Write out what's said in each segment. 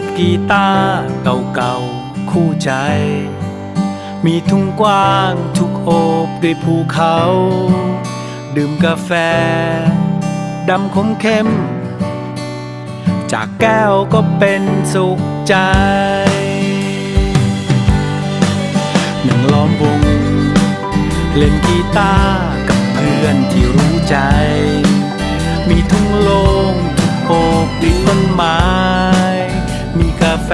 กับกีตาร์เก่าๆคู่ใจ มีทุ่งกว้างทุกโอบด้วยภูเขา ดื่มกาแฟ ดำขมเข้ม จากแก้วก็เป็นสุขใจนั่งล้อมวง เล่นกีตาร์กับเพื่อนที่รู้ใจ แฟ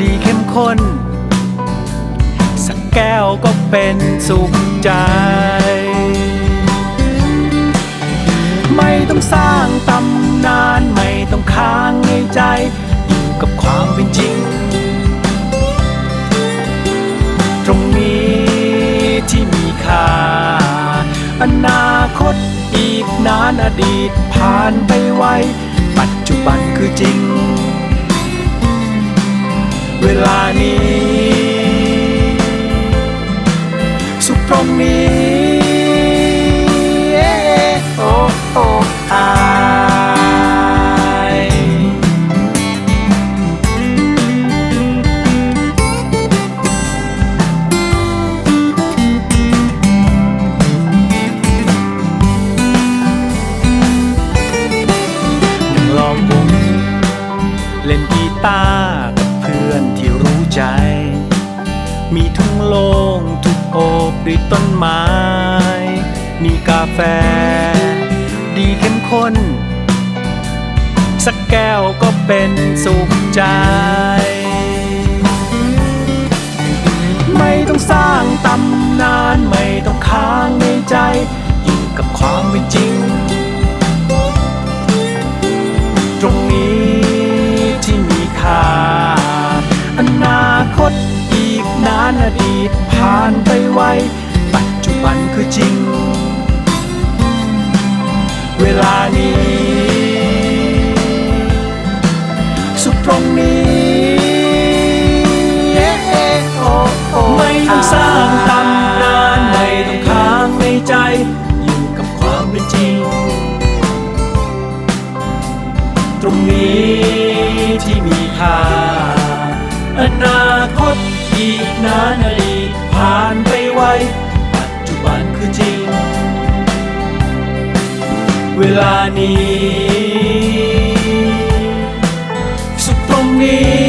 ดีเข้มข้น สักแก้วก็เป็นสุขใจ ไม่ต้องสร้างตำนาน ไม่ต้องค้างในใจ อยู่กับความเป็นจริง ตรงนี้ที่มีค่า อนาคตอีกนานอดีตผ่านไปไวปัจจุบันคือจริง เวลานี้ สุขตรงนี้โอ้โอ้อายนั่งลอมวงเล่น โล่งทุกโอบด้วยต้นไม้ มีกาแฟ ดีเข้มข้น สักแก้วก็เป็นสุขใจ ไม่ต้องสร้างตำนานไม่ต้องค้างในใจ อยู่กับความเป็นจริง ตรงนี้านอดีตผ่านไปไว ปัจจุบันคือจริง เวลานี้ สุขตรงนี้ไม่ต้องสร้างตำนานไม่ต้องค้างในใจ อยู่กับความเป็นจริง ตรงนี้ที่มีค่าอนาคต เวลานี้ สุขตรงนี้